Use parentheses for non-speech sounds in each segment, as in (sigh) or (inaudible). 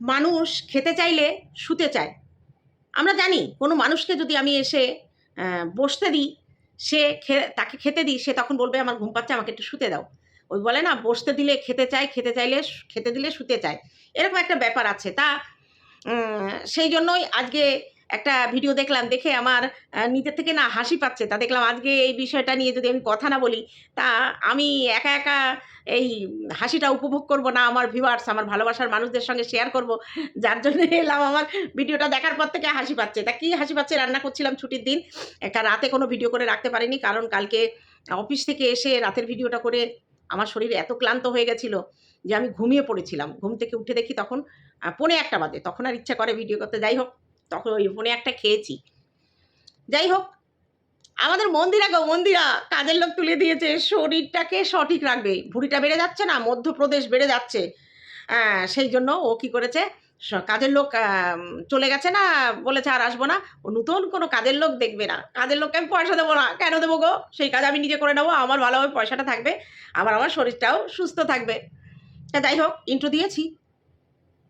মানুষ খেতে চাইলে শুতে চায়। আমরা জানি কোনো মানুষকে যদি আমি এসে বসতে দিই, সে তাকে খেতে দিই, সে তখন বলবে, আমার ঘুম পাচ্ছে, আমাকে একটু শুতে দাও। ওই বলে না, বসতে দিলে খেতে চায়, খেতে চাইলে খেতে দিলে শুতে চায়। এরকম একটা ব্যাপার আছে। তা সেই জন্যই আজকে একটা ভিডিও দেখলাম, দেখে আমার নিজের থেকে না হাসি পাচ্ছে। তা দেখলাম আজকে এই বিষয়টা নিয়ে যদি আমি কথা না বলি, তা আমি একা একা এই হাসিটা উপভোগ করব না, আমার ভিউয়ার্স আমার ভালোবাসার মানুষদের সঙ্গে শেয়ার করব। যার জন্য এলাম আমার ভিডিওটা দেখার পর থেকে হাসি পাচ্ছে। তা কি হাসি পাচ্ছে? রান্না করছিলাম ছুটির দিন। একটা রাতে কোনো ভিডিও করে রাখতে পারিনি, কারণ কালকে অফিস থেকে এসে রাতের ভিডিওটা করে আমার শরীর এত ক্লান্ত হয়ে গেছিল যে আমি ঘুমিয়ে পড়েছিলাম। ঘুম থেকে উঠে দেখি তখন পনে একটা বাজে। তখন আর ইচ্ছা করে ভিডিও করতে। যাই হোক তখন ওই ফোনে একটা খেয়েছি। যাই হোক আমাদের মন্দিরা গো মন্দিরা কাজের লোক তুলে দিয়েছে শরীরটাকে সঠিক রাখবে। ভুঁড়িটা বেড়ে যাচ্ছে না মধ্যপ্রদেশ বেড়ে যাচ্ছে। আহ, সেই জন্য ও কি করেছে কাজের লোক চলে গেছে না বলেছে আর আসব না। ও নতুন কোনো কাজের লোক দেখবে না। কাজের লোককে আমি পয়সা দেবো না। কেন দেবো গো? সেই কাজ আমি নিজে করে নেব আমার ভালোভাবে পয়সাটা থাকবে আবার আমার শরীরটাও সুস্থ থাকবে। তা যাই হোক ইন্ট্রো দিয়েছি।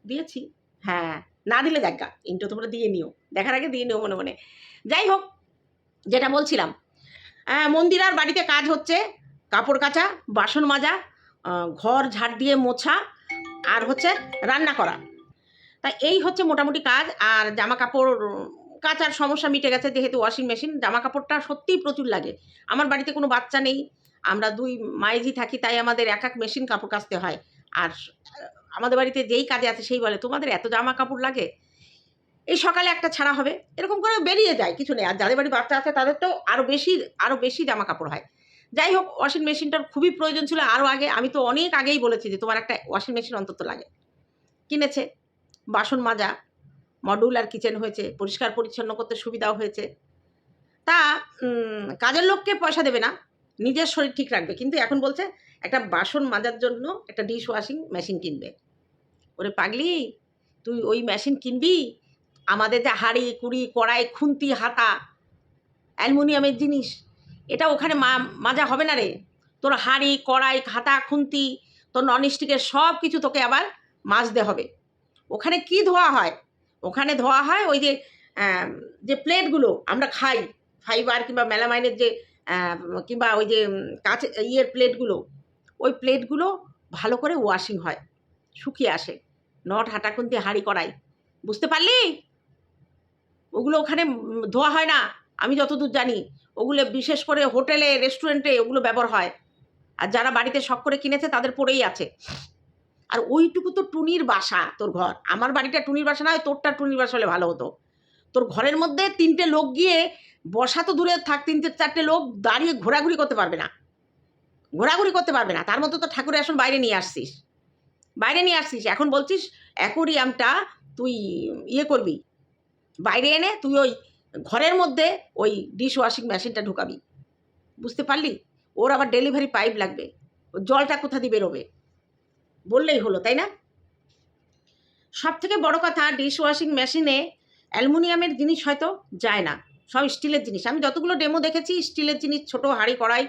দিয়েছি? হ্যাঁ। না দিলে দেখা ইন্ট্রো তোমরা দিয়ে নিও দেখার আগে দিয়ে নিও মনে মনে। যাই হোক যেটা বলছিলাম আহ, মন্দিরার বাড়িতে কাজ হচ্ছে কাপড় কাচা বাসন মাজা ঘর ঝাড় দিয়ে মোছা আর হচ্ছে রান্না করা। তা এই হচ্ছে মোটামুটি কাজ আর জামা কাপড় কাচার সমস্যা মিটে গেছে যেহেতু ওয়াশিং মেশিন জামা কাপড়টা সত্যিই প্রচুর লাগে। আমার বাড়িতে কোনো বাচ্চা নেই আমরা দুই মায়েজি থাকি তাই আমাদের এক এক মেশিন কাপড় কাচতে হয়। আর আমাদের বাড়িতে যেই কাজে আছে সেই বলে, তোমাদের এত জামা কাপড় লাগে? এই সকালে একটা ছাড়া হবে, এরকম করে বেরিয়ে যায়, কিছু নেই। আর যাদের বাড়ি বাচ্চা আছে, তাদের তো আরও বেশি আরও বেশি জামা কাপড় হয়। যাই হোক ওয়াশিং মেশিনটার খুবই প্রয়োজন ছিল আরও আগে। আমি তো অনেক আগেই বলেছি যে, তোমার একটা ওয়াশিং মেশিন অন্তত লাগে। কিনেছে, বাসন মাজা মডুল আর কিচেন হয়েছে, পরিষ্কার পরিচ্ছন্ন করতে সুবিধাও হয়েছে। তা কাজের লোককে পয়সা দেবে না, নিজের শরীর ঠিক রাখবে। কিন্তু এখন বলছে একটা বাসন মাজার জন্য একটা ডিশ ওয়াশিং মেশিন কিনবে। ওরে পাগলি, তুই ওই মেশিন কিনবি? আমাদের যে হাঁড়ি, কুড়ি, কড়াই, খুন্তি, হাতা, অ্যালুমিনিয়ামের জিনিস, এটা ওখানে মা, মাজা হবে না রে। তোর হাঁড়ি, কড়াই, হাতা, খুন্তি, তোর ননস্টিকের সব কিছু তোকে আবার মাজতে হবে। ওখানে কি ধোয়া হয়? ওখানে ধোয়া হয় ওই যে যে প্লেটগুলো আমরা খাই ফাইবার কিংবা মেলামাইনের যে কিংবা ওই যে কাঁচ ইয়ের প্লেটগুলো। ওই প্লেটগুলো ভালো করে ওয়াশিং হয়, শুকিয়ে আসে। নট হাঁটাখুন্তি হাঁড়ি কড়াই। বুঝতে পারলি? ওগুলো ওখানে ধোয়া হয় না, আমি যতদূর জানি। ওগুলো বিশেষ করে হোটেলে রেস্টুরেন্টে ওগুলো ব্যবহার হয়। আর যারা বাড়িতে শখ করে কিনেছে, তাদের পড়েই আছে। আর ওইটুকু তো টুনির বাসা তোর ঘর। আমার বাড়িটা টুনির বাসা না হয় তোরটা টুনির বাসা হলে ভালো হতো। তোর ঘরের মধ্যে তিনটে লোক গিয়ে, বসা তো দূরে থাক, তিনটে চারটে লোক দাঁড়িয়ে ঘোরাঘুরি করতে পারবে না। ঘোরাঘুরি করতে পারবে না। তার মধ্যে তো ঠাকুরের আসন বাইরে নিয়ে আসছিস। বাইরে নিয়ে আসছিস। এখন বলছিস অ্যাকোরিয়ামটা তুই ইয়ে করবি। বাইরে এনে তুই ওই ঘরের মধ্যে ওই ডিশ ওয়াশিং মেশিনটা ঢুকাবি। বুঝতে পারলি? ওর আবার ডেলিভারি পাইপ লাগবে। জলটা কোথা দিয়ে বেরোবে? বললেই হলো, তাই না? সব থেকে বড় কথা ডিশ ওয়াশিং মেশিনে অ্যালুমিনিয়ামের জিনিস হয়তো যায় না। সব স্টিলের জিনিস। আমি যতগুলো ডেমো দেখেছি, স্টিলের জিনিস, ছোট হাঁড়ি, কড়াই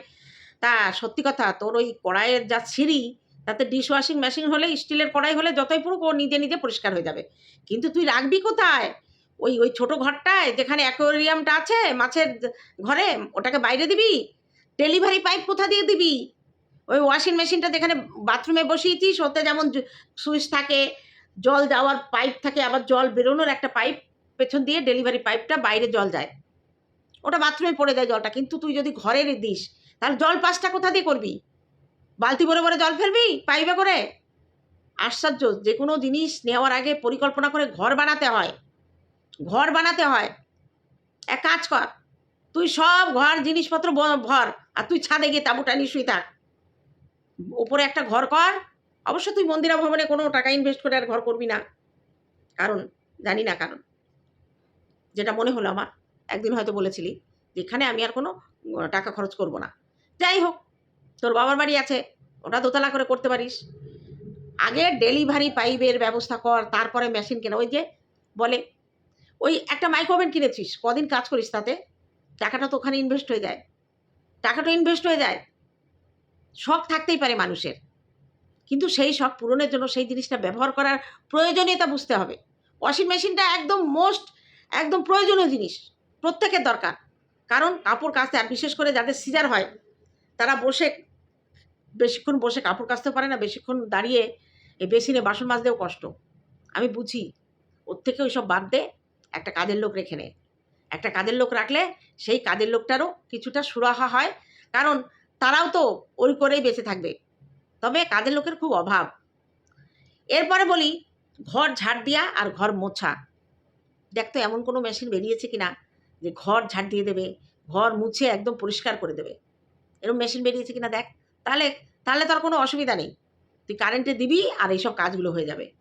তা সত্যি কথা, তোর ওই কড়াইয়ের যা সিঁড়ি, তাতে ডিশ ওয়াশিং মেশিন হলে স্টিলের কড়াই হলে যতই পুরো ও নিজে নিজে পরিষ্কার হয়ে যাবে। কিন্তু তুই রাখবি কোথায়? ওই ওই ছোটো ঘরটায়, যেখানে অ্যাকোয়ারিয়ামটা আছে, মাছের ঘরে, ওটাকে বাইরে দিবি? ডেলিভারি পাইপ কোথা দিয়ে দিবি? ওই ওয়াশিং মেশিনটা যেখানে বাথরুমে বসিয়েছিস, ওতে যেমন সুইচ থাকে, জল যাওয়ার পাইপ থাকে, আবার জল বেরোনোর একটা পাইপ পেছন দিয়ে ডেলিভারি পাইপটা বাইরে জল যায়। ওটা বাথরুমে পড়ে যায় জলটা, কিন্তু তুই যদি ঘরে দিস তাহলে জল পাসটা কোথা দিয়ে করবি? বালতি ভরে ভরে জল ফেলবি? পাইবে করে? আশ্চর্য, যে কোনো জিনিস নেওয়ার আগে পরিকল্পনা করে ঘর বানাতে হয়। ঘর বানাতে হয়। এক কাজ কর, তুই সব ঘর জিনিসপত্র ভর, আর তুই ছাদে গিয়ে তাঁবু টানিয়ে শুই থাক। ওপরে একটা ঘর কর, অবশ্য তুই মন্দিরা ভবনে কোনো টাকা ইনভেস্ট করে আর ঘর করবি না। কারণ, জানি না কারণ। যেটা মনে হলো আমার, একদিন হয়তো বলেছিলি যেখানে আমি আর কোনো টাকা খরচ করব না। যাই হোক, তোর বাবার বাড়ি আছে, ওটা দোতলা করে করতে পারিস। আগে ডেলিভারি পাইপের ব্যবস্থা কর, তারপরে মেশিন কেনা। ওই যে বলে, ওই একটা মাইক্রোওভেন কিনেছিস, কদিন কাজ করিস তাতে, টাকাটা তো ওখানে ইনভেস্ট হয়ে যায়। টাকাটা ইনভেস্ট হয়ে যায়। শখ থাকতেই পারে মানুষের। কিন্তু সেই শখ পূরণের জন্য সেই জিনিসটা ব্যবহার করার প্রয়োজনীয়তা বুঝতে হবে। ওয়াশিং মেশিনটা একদম মোস্ট একদম প্রয়োজনীয় জিনিস, প্রত্যেকের দরকার। কারণ কাপড় কাচতে আর বিশেষ করে যাদের সিজার হয় তারা বসে বেশিক্ষণ বসে কাপড় কাচতে পারে না, বেশিক্ষণ দাঁড়িয়ে এই বেসিনে বাসন মাজতেও কষ্ট। আমি বুঝি, ওর থেকে ওইসব বাদ দে, একটা কাজের লোক রেখে নে। একটা কাজের লোক রাখলে সেই কাজের লোকটারও কিছুটা সুরাহা হয়, কারণ তারাও তো ওই করেই বেঁচে থাকবে। তবে কাজের লোকের খুব অভাব। এরপরে বলি, ঘর ঝাড় দিয়া আর ঘর মোছা। দেখ তো এমন কোনো মেশিন বেরিয়েছে কি না যে ঘর ঝাড় দিয়ে দেবে, ঘর মুছে একদম পরিষ্কার করে দেবে। এরকম মেশিন বেরিয়েছে কিনা দেখ। তাহলে তাহলে তোর কোনো অসুবিধা নেই। তুই কারেন্টে দিবি আর এইসব কাজগুলো হয়ে যাবে।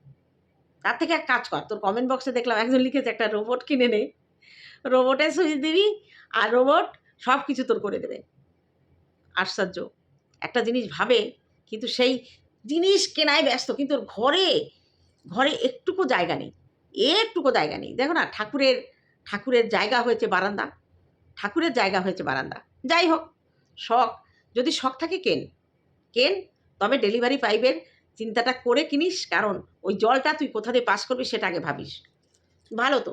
তার থেকে এক কাজ কর। তোর কমেন্ট বক্সে দেখলাম একজন লিখেছে, একটা রোবট কিনে নে। রোবটে সুইচ দিবি আর রোবট সব কিছু তোর করে দেবে। আশ্চর্য। একটা জিনিস ভাবে, কিন্তু সেই জিনিস কেনায় ব্যস্ত, কিন্তু ওর ঘরে ঘরে একটুকু জায়গা নেই। একটুকু জায়গা নেই। দেখো না, ঠাকুরের ঠাকুরের জায়গা হয়েছে বারান্দা। ঠাকুরের জায়গা হয়েছে বারান্দা। যাই হোক। শখ। যদি শখ থাকে, কেন? কেন? তবে ডেলিভারি পাইপের চিন্তাটা করে কিনিস, কারণ ওই জলটা তুই কোথা দিয়ে পাস করবি সেটা আগে ভাবিস। ভালো তো।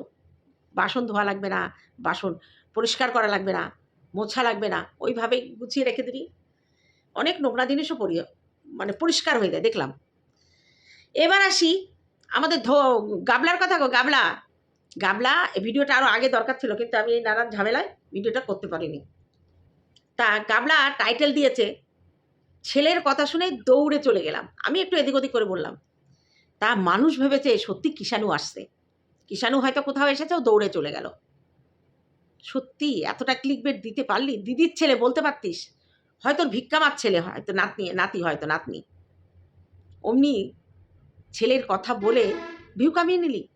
বাসন ধোয়া লাগবে না, বাসন পরিষ্কার করা লাগবে না, মোছা লাগবে না, ওইভাবেই গুছিয়ে রেখে দিবি। অনেক নোংরা জিনিসও পরি মানে পরিষ্কার হয়ে যায়, দেখলাম। এবার আসি আমাদের ধো, গাবলার কথা গো, গাবলা। গাবলা ভিডিওটা আরও আগে দরকার ছিল, কিন্তু আমি নানান ঝামেলায় ভিডিওটা করতে পারিনি। তা গাবলা টাইটেল দিয়েছে। ছেলের কথা শুনে দৌড়ে চলে গেলাম। আমি একটু এদিক ওদিক করে বললাম, তা মানুষ ভেবেছে সত্যি কিষাণু আসছে। কিষাণু হয়তো কোথাও এসেছে, ও দৌড়ে চলে গেল। সত্যি, এতটা ক্লিক বেট দিতে পারলি? দিদির ছেলে বলতে পারতিস? হয়তো ভিক্ষামার ছেলে হয়তো নাতনি, নাতি হয়তো নাতনি। অমনি ছেলের কথা বলে ভিউ কামিয়ে নিলি?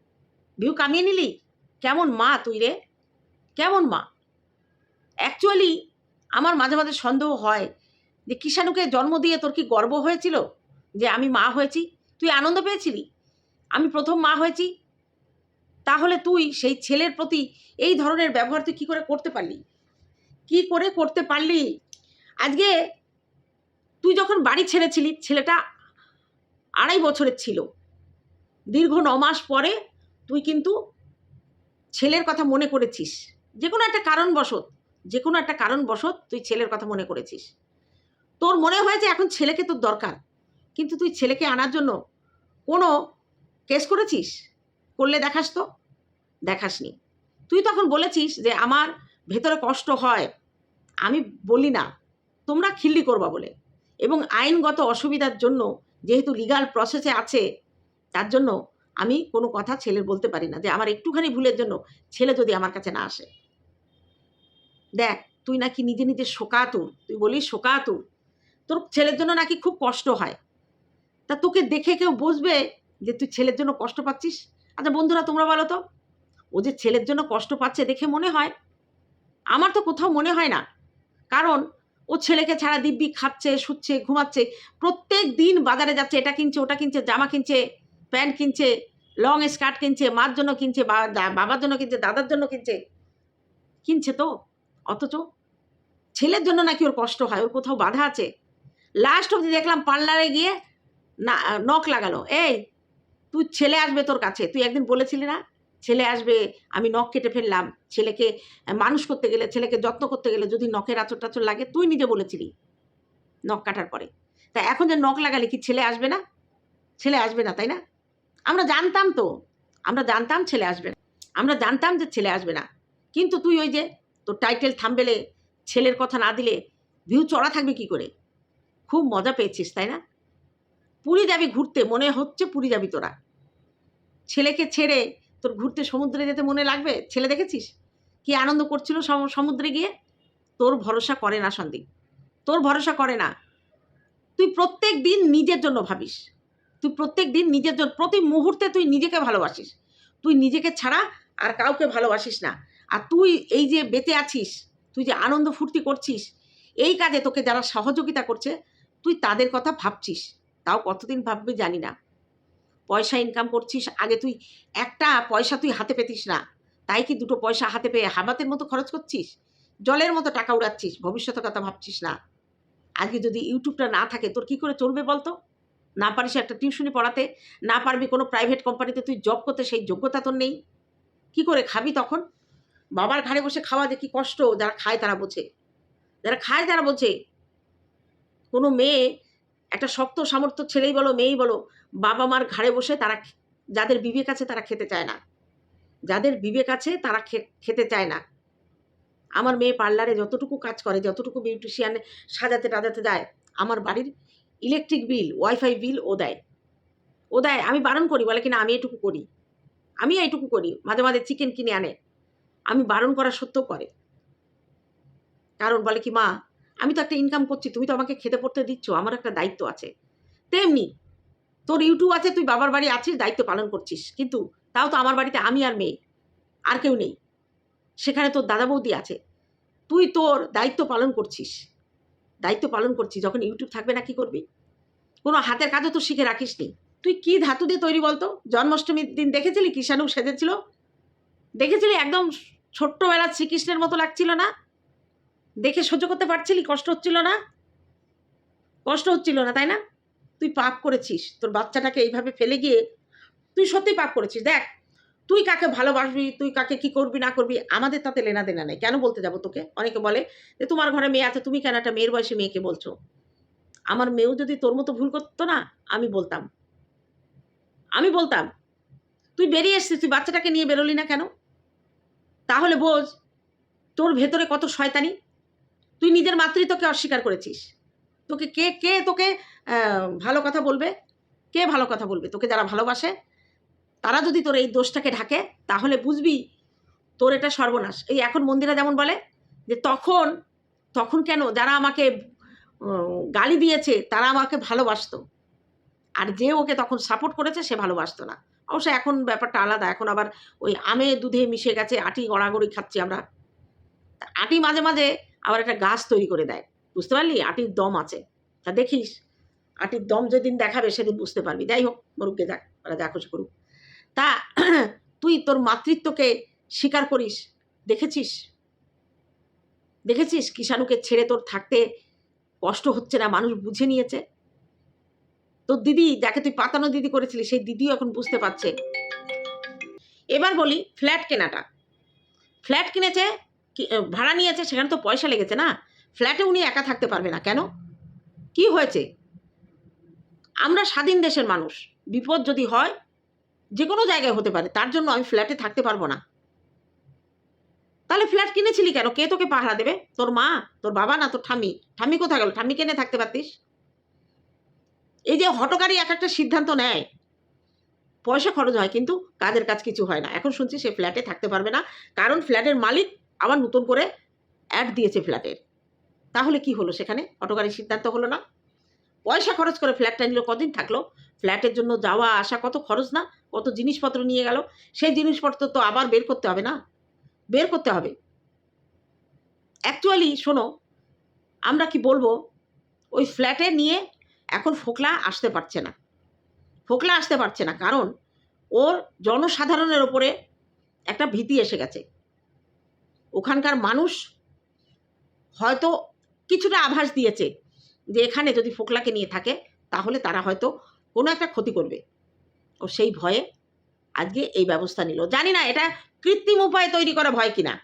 ভিউ কামিয়ে নিলি? কেমন মা তুই রে? কেমন মা? অ্যাকচুয়ালি আমার মাঝে মাঝে সন্দেহ হয় যে কিষাণুকে জন্ম দিয়ে তোর কি গর্ব হয়েছিল? যে আমি মা হয়েছি? তুই আনন্দ পেয়েছিলি? আমি প্রথম মা হয়েছি। তাহলে তুই সেই ছেলের প্রতি এই ধরনের ব্যবহার তুই কী করে করতে পারলি? কি করে করতে পারলি? আজকে তুই যখন বাড়ি ছেড়েছিলি, ছেলেটা আড়াই বছরের ছিল। দীর্ঘ ন মাস পরে তুই কিন্তু ছেলের কথা মনে করেছিস। যে কোনো একটা কারণবশত। যে কোনো একটা কারণবশত তুই ছেলের কথা মনে করেছিস। তোর মনে হয় যে এখন ছেলেকে তোর দরকার, কিন্তু তুই ছেলেকে আনার জন্য কোনো কেস করেছিস? করলে দেখাস তো? দেখাসনি। তুই তখন বলেছিস যে আমার ভেতরে কষ্ট হয়। আমি বলি না, তোমরা খিল্লি করবা বলে। এবং আইনগত অসুবিধার জন্য যেহেতু লিগাল প্রসেসে আছে, তার জন্য আমি কোনো কথা ছেলের বলতে পারি না যে আমার একটুখানি ভুলের জন্য ছেলে যদি আমার কাছে না আসে। দেখ, তুই নাকি নিজে নিজে শোকাতুর, তুই বলিস শোকাতুর। তোর ছেলের জন্য নাকি খুব কষ্ট হয়। তা তোকে দেখে কেউ বুঝবে যে তুই ছেলের জন্য কষ্ট পাচ্ছিস? আচ্ছা বন্ধুরা, তোমরা বলো তো, ও যে ছেলের জন্য কষ্ট পাচ্ছে দেখে মনে হয়? আমার তো কোথাও মনে হয় না। কারণ ও ছেলেকে ছাড়া দিব্যি খাচ্ছে, শুচ্ছে, ঘুমাচ্ছে, প্রত্যেক দিন বাজারে যাচ্ছে, এটা কিনছে, ওটা কিনছে, জামা কিনছে, প্যান্ট কিনছে, লং স্কার্ট কিনছে, মার জন্য কিনছে বাবার জন্য কিনছে, দাদার জন্য কিনছে। কিনছে তো। অথচ ছেলের জন্য নাকি ওর কষ্ট হয়, ওর কোথাও বাধা আছে? লাস্ট অবধি দেখলাম পার্লারে গিয়ে না নখ লাগালো। এই, তুই ছেলে আসবে তোর কাছে, তুই একদিন বলেছিলি না? ছেলে আসবে, আমি নখ কেটে ফেললাম। ছেলেকে মানুষ করতে গেলে, ছেলেকে যত্ন করতে গেলে যদি নখের আচর টাচর লাগে, তুই নিজে বলেছিলি নখ কাটার পরে। তা এখন যে নখ লাগালে কি ছেলে আসবে না? ছেলে আসবে না, তাই না? আমরা জানতাম তো, আমরা জানতাম ছেলে আসবে না। আমরা জানতাম যে ছেলে আসবে না। কিন্তু তুই ওই যে তোর টাইটেল থামবেলে, ছেলের কথা না দিলে ভিউ চড়া থাকবে কি করে? খুব মজা পেয়েছিস, তাই না? পুরী যাবি ঘুরতে, মনে হচ্ছে পুরী যাবি তোরা। ছেলেকে ছেড়ে তোর ঘুরতে সমুদ্রে যেতে মনে লাগবে? ছেলে দেখেছিস? কি আনন্দ করছিল সমুদ্রে গিয়ে? তোর ভরসা করে না, সন্দীপ। তোর ভরসা করে না। তুই প্রত্যেক দিন নিজের জন্য ভাবিস। তুই প্রত্যেক দিন নিজের জন্য, প্রতি মুহূর্তে তুই নিজেকে ভালোবাসিস। তুই নিজেকে ছাড়া আর কাউকে ভালোবাসিস না। আর তুই এই যে বেঁচে আছিস, তুই যে আনন্দ ফুর্তি করছিস, এই কাজে তোকে যারা সহযোগিতা করছে, তুই তাদের কথা ভাবছিস। তাও কতদিন ভাববি জানি না। পয়সা ইনকাম করছিস, আগে তুই একটা পয়সা তুই হাতে পেতিস না। তাই কি দুটো পয়সা হাতে পেয়ে হাবাতের মতো খরচ করছিস? জলের মতো টাকা উড়াচ্ছিস, ভবিষ্যতের কথা ভাবছিস না। আজকে যদি ইউটিউবটা না থাকে, তোর কি করে চলবে বলতো? না পারিস একটা টিউশনি পড়াতে, না পারবি কোনো প্রাইভেট কোম্পানিতে তুই জব করতে, সেই যোগ্যতা তোর নেই। কি করে খাবি তখন? বাবার ঘাড়ে বসে খাওয়া যে কি কষ্ট যারা খায় তারা বোঝে। যারা খায় তারা বোঝে। কোনো মেয়ে, একটা শক্ত সামর্থ্য ছেলেই বলো, মেয়েই বলো, বাবা মার ঘাড়ে বসে তারা যাদের বিবেক আছে তারা খেতে চায় না। যাদের বিবেক আছে তারা খেতে চায় না। আমার মেয়ে পার্লারে যতটুকু কাজ করে, যতটুকু বিউটিশিয়ান সাজাতে টাজাতে যায় আমার বাড়ির ইলেকট্রিক বিল, ওয়াইফাই বিল ও দেয়। ও দেয়, আমি বারণ করি, বলে কিনা আমি এটুকু করি। আমি এইটুকু করি। মাঝে মাঝে চিকেন কিনে আনে। আমি বারণ করা সত্ত্বেও করে। কারণ বলে কি, মা, আমি তো একটা ইনকাম করছি, তুমি তো আমাকে খেতে পড়তে দিচ্ছ আমার একটা দায়িত্ব আছে। তেমনি তোর ইউটিউব আছে, তুই বাবার বাড়ি আছিস, দায়িত্ব পালন করছিস, কিন্তু তাও তো আমার বাড়িতে আমি আর মেয়ে, আর কেউ নেই। সেখানে তোর দাদা বৌদি আছে। তুই তোর দায়িত্ব পালন করছিস। দায়িত্ব পালন করছিস, যখন ইউটিউব থাকবে না, কি করবি? কোনো হাতের কাজও তো শিখে রাখিস নি তুই কি ধাতু দিয়ে তৈরি বলতো? জন্মাষ্টমীর দিন দেখেছিলি কিষাণু সেজেছিল? দেখেছিলি একদম ছোট্টবেলা শ্রীকৃষ্ণের মতো লাগছিল না? দেখে সহ্য করতে পারছিলি? কষ্ট হচ্ছিল না? কষ্ট হচ্ছিল না, তাই না? তুই পাপ করেছিস, তোর বাচ্চাটাকে এইভাবে ফেলে গিয়ে তুই সত্যি পাপ করেছিস। দেখ, তুই কাকে ভালোবাসবি, তুই কাকে কি করবি, না করবি, আমাদের তাতে লেনা দেনা নেই। কেন বলতে যাব তোকে? অনেকে বলে যে, তোমার ঘরে মেয়ে আছে, তুমি কেন একটা মেয়ের বয়সী মেয়েকে বলছো? আমার মেয়েও যদি তোর মতো ভুল করতো না, আমি বলতাম। আমি বলতাম, তুই বেরিয়ে এসছিস, তুই বাচ্চাটাকে নিয়ে বেরোলি না কেন? তাহলে বোঝ, তোর ভেতরে কত শয়তানি? তুই নিজের মাতৃত্বকে অস্বীকার করেছিস। তোকে কে কে তোকে ভালো কথা বলবে? কে ভালো কথা বলবে? তোকে যারা ভালোবাসে, তারা যদি তোর এই দোষটাকে ঢাকে, তাহলে বুঝবি তোর এটা সর্বনাশ। এই এখন মন্দিরা যেমন বলে যে তখন তখন কেন যারা আমাকে গালি দিয়েছে, তারা আমাকে ভালোবাসতো। আর যে ওকে তখন সাপোর্ট করেছে, সে ভালোবাসতো না। অবশ্য এখন ব্যাপারটা আলাদা। এখন আবার ওই আমে দুধে মিশে গেছে, আটি গড়াগড়ি খাচ্ছি আমরা। আটি মাঝে মাঝে আবার একটা গাছ তৈরি করে দেয়। বুঝতে পারলি? আটির দম আছে। তা দেখিস, আটির দম যেদিন দেখাবে সেদিন বুঝতে পারবি। যাই হোক মরুককে যাক, ওরা যা খুশি করুক। তা (clears throat) তুই তোর মাতৃত্বকে স্বীকার করিস? দেখেছিস? দেখেছিস? কিষাণুকে ছেড়ে তোর থাকতে কষ্ট হচ্ছে না, মানুষ বুঝে নিয়েছে? তোর দিদি, যাকে তুই পাতানো দিদি করেছিলি, সেই দিদিও এখন বুঝতে পারছে। এবার বলি, ফ্ল্যাট কেনাটা। ফ্ল্যাট কিনেছে ভাড়া নিয়েছে, সেখানে তো পয়সা লেগেছে না। ফ্ল্যাটে উনি একা থাকতে পারবে না, কেন? কি হয়েছে? আমরা স্বাধীন দেশের মানুষ, বিপদ যদি হয় যে কোনো জায়গায় হতে পারে, তার জন্য আমি ফ্ল্যাটে থাকতে পারব না। তাহলে ফ্ল্যাট কিনেছিলি কেন? কে তোকে পাহারা দেবে? তোর মা, তোর বাবা না তোর ঠাম্মি? ঠাম্মি কোথায় গেল? ঠাম্মি কেনে থাকতে পারতিস? এই যে হটকারী এক একটা সিদ্ধান্ত নেয়, পয়সা খরচ হয় কিন্তু কাজের কাজ কিছু হয় না। এখন শুনছি সে ফ্ল্যাটে থাকতে পারবে না। কারণ ফ্ল্যাটের মালিক আবার নতুন করে অ্যাড দিয়েছে ফ্ল্যাটের তাহলে কি হলো সেখানে? হটকারী সিদ্ধান্ত হলো না। পয়সা খরচ করে ফ্ল্যাটটা নিল, কদিন থাকল? ফ্ল্যাটের জন্য যাওয়া, আসা কত খরচ না? কত জিনিসপত্র নিয়ে গেল? সেই জিনিসপত্র তো আবার বের করতে হবে না? বের করতে হবে। অ্যাকচুয়ালি শোনো, আমরা কি বলব? ওই ফ্ল্যাটে নিয়ে এখন ফোকলা আসতে পারছে না। ফোকলা আসতে পারছে না, কারণ ওর জনসাধারণের ওপরে একটা ভীতি এসে গেছে। ওখানকার মানুষ হয়তো কিছুটা আভাস দিয়েছে যে এখানে যদি ফোকলাকে নিয়ে থাকে, তাহলে তারা হয়তো কোনো একটা ক্ষতি করবে। ও সেই ভয়ে আজকে এই ব্যবস্থা নিল। জানি না এটা কৃত্রিম উপায়ে তৈরি করা ভয় কিনা,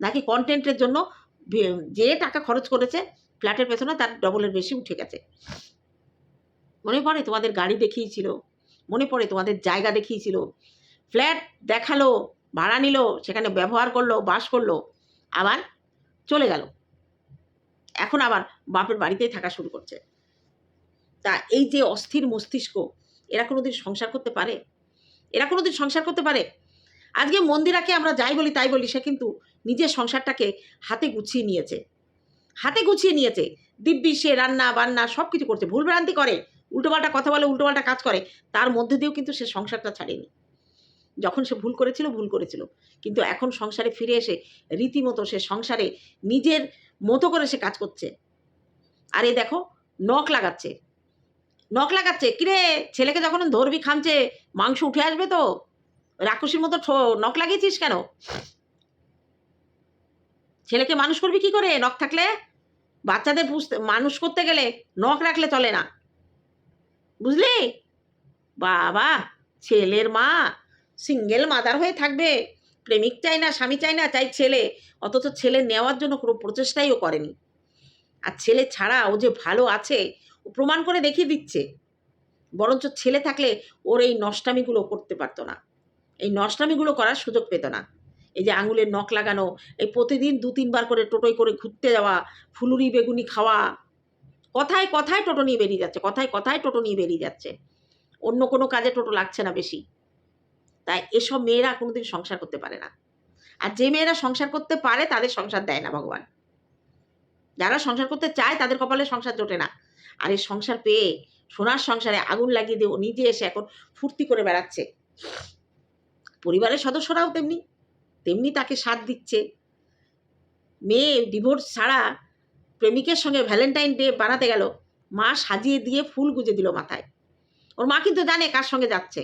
নাকি কন্টেন্টের জন্য যে টাকা খরচ করেছে, ফ্ল্যাটের পেছনে তার ডবলের বেশি উঠে গেছে। মনে পড়ে তোমাদের গাড়ি দেখিয়েছিল? মনে পড়ে তোমাদের জায়গা দেখিয়েছিল? ফ্ল্যাট দেখাল, ভাড়া নিল, সেখানে ব্যবহার করল, বাস করল, আবার চলে গেল। এখন আবার বাপের বাড়িতেই থাকা শুরু করছে। তা এই যে অস্থির মস্তিষ্ক, এরা কোনোদিন সংসার করতে পারে? এরা কোনোদিন সংসার করতে পারে? আজকে মন্দিরাকে আমরা যাই বলি, তাই বলি, সে কিন্তু নিজের সংসারটাকে হাতে গুছিয়ে নিয়েছে। হাতে গুছিয়ে নিয়েছে। দিব্যি, সে রান্না, বান্না সব কিছু করছে ভুলভ্রান্তি করে। উল্টোপাল্টা কথা বলে উল্টোপাল্টা কাজ করে, তার মধ্যে দিয়েও কিন্তু সে সংসারটা ছাড়েনি। যখন সে ভুল করেছিল ভুল করেছিল। কিন্তু এখন সংসারে ফিরে এসে রীতিমতো সে সংসারে নিজের মতো করে সে কাজ করছে। আর এই দেখো, নখ লাগাচ্ছে। নখ লাগাচ্ছে? কিরে, ছেলেকে যখন ধরবি খামছে মাংস উঠে আসবে তো? রাক্ষসীর মতো নখ লাগিয়েছিস কেন? ছেলেকে মানুষ করবি কি করে নখ থাকলে? বাচ্চাদের পুষতে, মানুষ করতে গেলে নখ রাখলে চলে না। বুঝলি? বাবা, ছেলের মা সিঙ্গেল মাদার হয়ে থাকবে। প্রেমিক চাই না, স্বামী চাই না চাই ছেলে। অথচ ছেলে নেওয়ার জন্য কোনো প্রচেষ্টাইও করেনি। আর ছেলে ছাড়া ও যে ভালো আছে, ও প্রমাণ করে দেখিয়ে দিচ্ছে। বরঞ্চ ছেলে থাকলে ওর এই নষ্টামিগুলো করতে পারতো না। এই নষ্টামিগুলো করার সুযোগ পেত না। এই যে আঙুলের নখ লাগানো, এই প্রতিদিন দু তিনবার করে টোটোয় করে ঘুরতে যাওয়া, ফুলুরি বেগুনি খাওয়া কথায় কথায় টোটো নিয়ে বেরিয়ে যাচ্ছে, কথায় কথায় টোটো নিয়ে বেরিয়ে যাচ্ছে। অন্য কোনো কাজে টোটো লাগছে না বেশি। তাই এসব মেয়েরা কোনোদিন সংসার করতে পারে না। আর যে মেয়েরা সংসার করতে পারে, তাদের সংসার দেয় না ভগবান। যারা সংসার করতে চায়, তাদের কপালে সংসার জোটে না। আর এই সংসার পেয়ে সোনার সংসারে আগুন লাগিয়ে দিয়ে নিজে এসে এখন ফুর্তি করে বেড়াচ্ছে। পরিবারের সদস্যরাও তেমনি তেমনি তাকে সাথ দিচ্ছে। মেয়ে ডিভোর্স ছাড়া প্রেমিকের সঙ্গে ভ্যালেন্টাইন ডে বানাতে গেল, মা সাজিয়ে দিয়ে ফুল গুজে দিল মাথায়। ওর মা কিন্তু জানে কার সঙ্গে যাচ্ছে,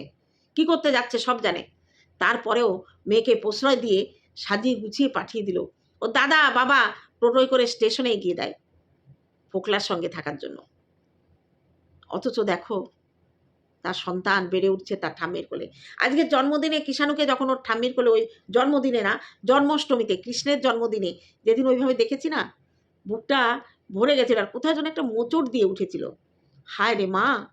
কি করতে যাচ্ছে সব জানে। তারপরেও মেয়েকে প্রশ্রয় দিয়ে সাজিয়ে গুছিয়ে পাঠিয়ে দিল। ও দাদা, বাবা টোটোয় করে স্টেশনে এগিয়ে দেয় ফোকলার সঙ্গে থাকার জন্য। অথচ দেখো, তার সন্তান বেড়ে উঠছে তার ঠাম্মির কোলে। আজকে জন্মদিনে কিষাণুকে যখন ওর ঠাম্মির কোলে, ওই জন্মদিনে না, জন্মাষ্টমীতে, কৃষ্ণের জন্মদিনে, যেদিন ওইভাবে দেখেছি না বুকটা ভরে গেছিল আর কোথায় যেন একটা মোচড় দিয়ে উঠেছিল। হায় রে মা,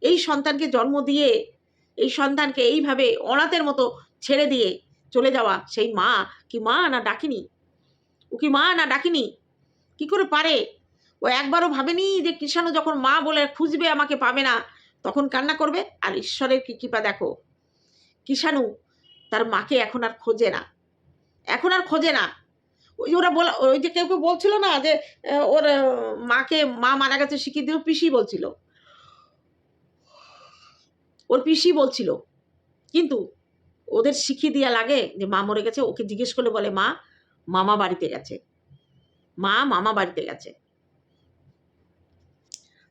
এই সন্তানকে জন্ম দিয়ে, এই সন্তানকে এইভাবে অনাথের মতো ছেড়ে দিয়ে চলে যাওয়া সেই মা, কি মা না ডাকিনি? ও কি মা না ডাকিনি? কি করে পারে? ও একবারও ভাবেনি যে কৃষাণু যখন মা বলে খুঁজবে আমাকে পাবে না, তখন কান্না করবে? আর ঈশ্বরের কি কৃপা দেখো। কৃষাণু তার মাকে এখন আর খোঁজে না। এখন আর খোঁজে না। ওই যে ওরা বলা, ওই যে কেউ কেউ বলছিল না যে ওর মাকে, মা মারা গেছে শিখিয়ে দিল, পিসি বলছিল। ওর পিসি বলছিল, কিন্তু ওদের শিখিয়ে দেওয়া লাগে যে মা মরে গেছে, ওকে জিজ্ঞেস করলে বলে, মা, মামা বাড়িতে গেছে। মা, মামা বাড়িতে গেছে।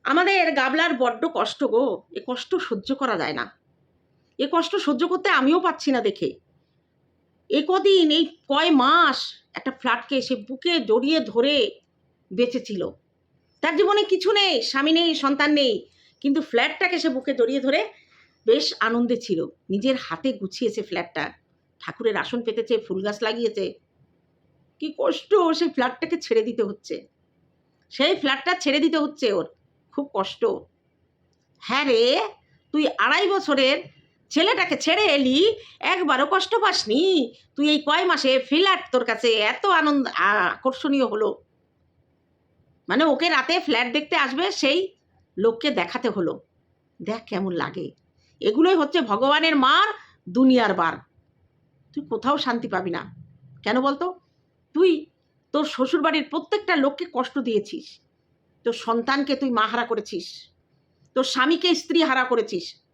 আমাদের গাবলার বড্ড কষ্ট গো। এ কষ্ট সহ্য করা যায় না। এ কষ্ট সহ্য করতে আমিও পাচ্ছি না দেখে। এ কদিন, এই কয় মাস একটা ফ্ল্যাটকে সে বুকে জড়িয়ে ধরে বেঁচেছিল। তার জীবনে কিছু নেই, স্বামী নেই, সন্তান নেই, কিন্তু ফ্ল্যাটটাকে সে বুকে জড়িয়ে ধরে বেশ আনন্দে ছিল। নিজের হাতে গুছিয়েছে ফ্ল্যাটটা। ঠাকুরের আসন পেতেছে, ফুল গাছ লাগিয়েছে। কি কষ্ট সেই ফ্ল্যাটটাকে ছেড়ে দিতে হচ্ছে। সেই ফ্ল্যাটটা ছেড়ে দিতে হচ্ছে ওর। খুব কষ্ট। হ্যাঁ রে, তুই আড়াই বছরের ছেলেটাকে ছেড়ে এলি, একবারও কষ্ট পাসনি? তুই এই কয় মাসে ফ্ল্যাট তোর কাছে এত আনন্দ আকর্ষণীয় হলো। মানে ওকে রাতে ফ্ল্যাট দেখতে আসবে, সেই লোককে দেখাতে হলো। দেখ কেমন লাগে। এগুলোই হচ্ছে ভগবানের মার দুনিয়ার বার। তুই কোথাও শান্তি পাবি না। কেন বলতো? তুই তোর শ্বশুরবাড়ির প্রত্যেকটা লোককে কষ্ট দিয়েছিস। তোর সন্তানকে তুই মাহারা করেছিস। তোর স্বামীকে স্ত্রী হারা করেছিস।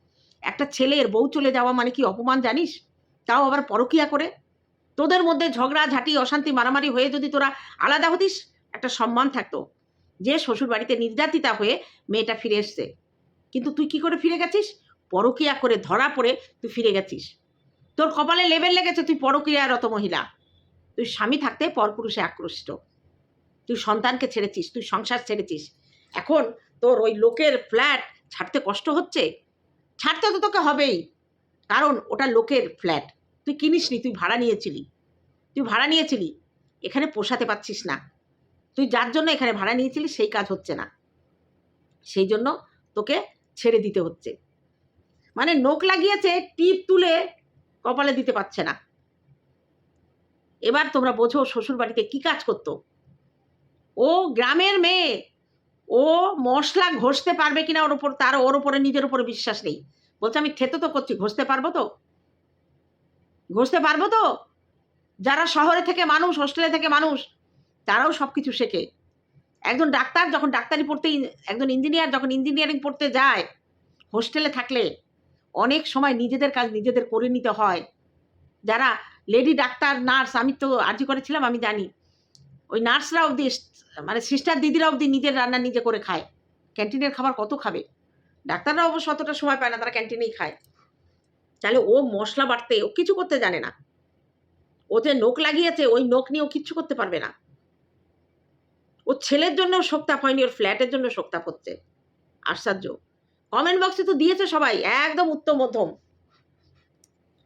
একটা ছেলের বউ চলে যাওয়া মানে কি অপমান জানিস? তাও আবার পরকিয়া করে? তোদের মধ্যে ঝগড়া, ঝাঁটি, অশান্তি, মারামারি হয়ে যদি তোরা আলাদা হতিস, একটা সম্মান থাকতো। যে শ্বশুর বাড়িতে নির্যাতিতা হয়ে মেয়েটা ফিরে এসছে। কিন্তু তুই কি করে ফিরে গেছিস? পরকিয়া করে, ধরা পড়ে তুই ফিরে গেছিস। তোর কপালে লেবেল লেগেছে, তুই পরকিয়ারত মহিলা। তুই স্বামী থাকতে পরপুরুষে আকৃষ্ট। তুই সন্তানকে ছেড়েছিস, তুই সংসার ছেড়েছিস। এখন তোর ওই লোকের ফ্ল্যাট ছাড়তে কষ্ট হচ্ছে? ছাড়তে তো তোকে হবেই। কারণ ওটা লোকের ফ্ল্যাট তুই কিনিসনি, তুই ভাড়া নিয়েছিলি। তুই ভাড়া নিয়েছিলি, এখানে পোষাতে পারছিস না। তুই যার জন্য এখানে ভাড়া নিয়েছিলি, সেই কাজ হচ্ছে না। সেই জন্য তোকে ছেড়ে দিতে হচ্ছে। মানে নোক লাগিয়েছে, টিপ তুলে কপালে দিতে পারছে না। এবার তোমরা বোঝো শ্বশুর বাড়িতে কী কাজ করতো? ও গ্রামের মেয়ে। ও মশলা ঘষতে পারবে কিনা ওর ওপর তার, ওর ওপরে নিজের উপরে বিশ্বাস নেই। বলছে, আমি থেতো তো করছি, ঘষতে পারব তো? ঘষতে পারব তো? যারা শহরে থেকে মানুষ, হোস্টেলে থেকে মানুষ, তারাও সব কিছু শেখে। একজন ডাক্তার যখন ডাক্তারি পড়তে একজন ইঞ্জিনিয়ার যখন ইঞ্জিনিয়ারিং পড়তে যায়, হোস্টেলে থাকলে অনেক সময় নিজেদের কাজ নিজেদের করে নিতে হয়। যারা লেডি ডাক্তার, নার্স, আমি তো আর্জি করেছিলাম, আমি জানি। ওই নার্সরা অবধি মানে সিস্টার দিদিরা অবধি নিজের রান্না নিজে করে খায়। ক্যান্টিনের খাবার কত খাবে? ডাক্তাররা অবশ্য অতটা সময় পায় না, তারা ক্যান্টিনেই খায়। তাহলে ও মশলা বাটতে ও কিছু করতে জানে না। ও যে নোক লাগিয়েছে, ওই নোক নিয়ে ও কিচ্ছু করতে পারবে না। ও ছেলের জন্য শোকতাপ হয়নি, ওর ফ্ল্যাটের জন্য শোকতাপ হচ্ছে। আশ্চর্য। কমেন্ট বক্সে তো দিয়েছে সবাই, একদম উত্তম মধ্যম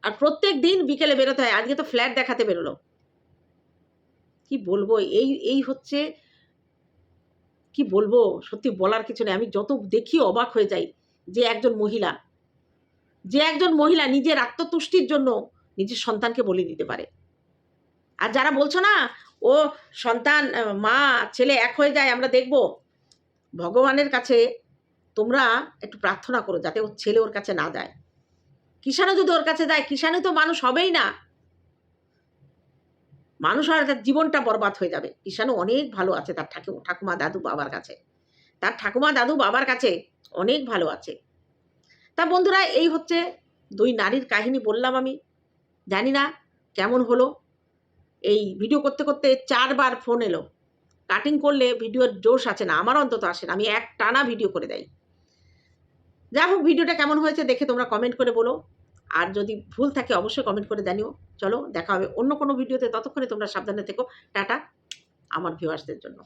আর প্রত্যেক দিন বিকেলে বেরোতে হয়, আজকে তো ফ্ল্যাট দেখাতে বেরোলো। কি বলব? এই এই হচ্ছে কি বলব? সত্যি বলার কিছু নেই। আমি যত দেখি অবাক হয়ে যাই যে একজন মহিলা, যে একজন মহিলা নিজের আত্মতুষ্টির জন্য নিজের সন্তানকে বলি দিতে পারে। আর যারা বলছো না, ও সন্তান, মা, ছেলে এক হয়ে যায়, আমরা দেখব। ভগবানের কাছে তোমরা একটু প্রার্থনা করো যাতে ওর ছেলে ওর কাছে না যায়। কিষাণও যদি ওর কাছে যায় কিষাণু তো মানুষ হবেই না। মানুষ আর তার জীবনটা বরবাদ হয়ে যাবে। কিষাণু অনেক ভালো আছে তার ঠাকুমা ঠাকুমা দাদু বাবার কাছে। তার ঠাকুমা দাদু বাবার কাছে অনেক ভালো আছে। তা বন্ধুরা, এই হচ্ছে দুই নারীর কাহিনী বললাম আমি। জানি না কেমন হলো। এই ভিডিও করতে করতে চারবার ফোন এলো। কাটিং করলে ভিডিওর জোশ আছে না, আমার অন্তত আসে না। আমি এক টানা ভিডিও করে দেয় যা হোক, ভিডিওটা কেমন হয়েছে দেখে তোমরা কমেন্ট করে বলো। আর যদি ভুল থাকে অবশ্যই কমেন্ট করে জানিও। চলো, দেখা হবে অন্য কোনো ভিডিওতে ততক্ষণে তোমরা সাবধানে থেকো। টাটা, আমার ভিউয়ার্সদের জন্য।